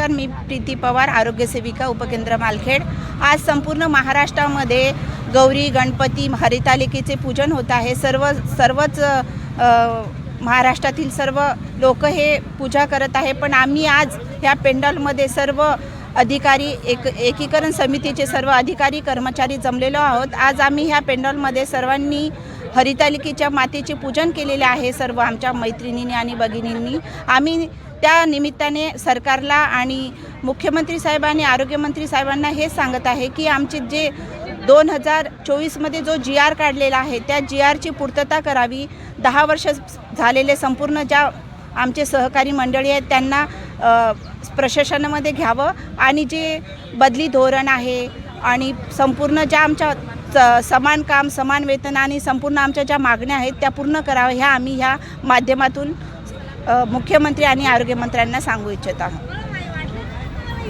नमस्कार मी प्रीती पवार आरोग्यसेविका उपकेंद्र मालखेड. आज संपूर्ण महाराष्ट्रामध्ये गौरी गणपती हरितालिकेचे पूजन होत आहे. सर्व सर्वच महाराष्ट्रातील सर्व लोक हे पूजा करत आहे. पण आम्ही आज ह्या पेंडॉलमध्ये सर्व अधिकारी एक एकीकरण समितीचे सर्व अधिकारी कर्मचारी जमलेलो आहोत. आज आम्ही ह्या पेंडॉलमध्ये सर्वांनी हरितालिकेच्या मातेचे पूजन केलेले आहे. सर्व आमच्या मैत्रिणींनी आणि भगिनींनी. आम्ही त्या निमित्ताने सरकारला आणि मुख्यमंत्री साहेबांनी आरोग्यमंत्री साहेबांना हे सांगत आहे की आमचे जे दोन हजार चोवीसमध्ये जो जी आर काढलेला आहे त्या जी आरची पूर्तता करावी. दहा वर्ष झालेले संपूर्ण ज्या आमचे सहकारी मंडळी आहेत त्यांना प्रशासनामध्ये घ्यावं आणि जे बदली धोरण आहे आणि संपूर्ण ज्या आमच्या समान काम समान वेतन आणि संपूर्ण आमच्या ज्या मागण्या आहेत त्या पूर्ण कराव्या ह्या आम्ही ह्या माध्यमातून मुख्यमंत्री आणि आरोग्यमंत्र्यांना सांगू इच्छित आहोत.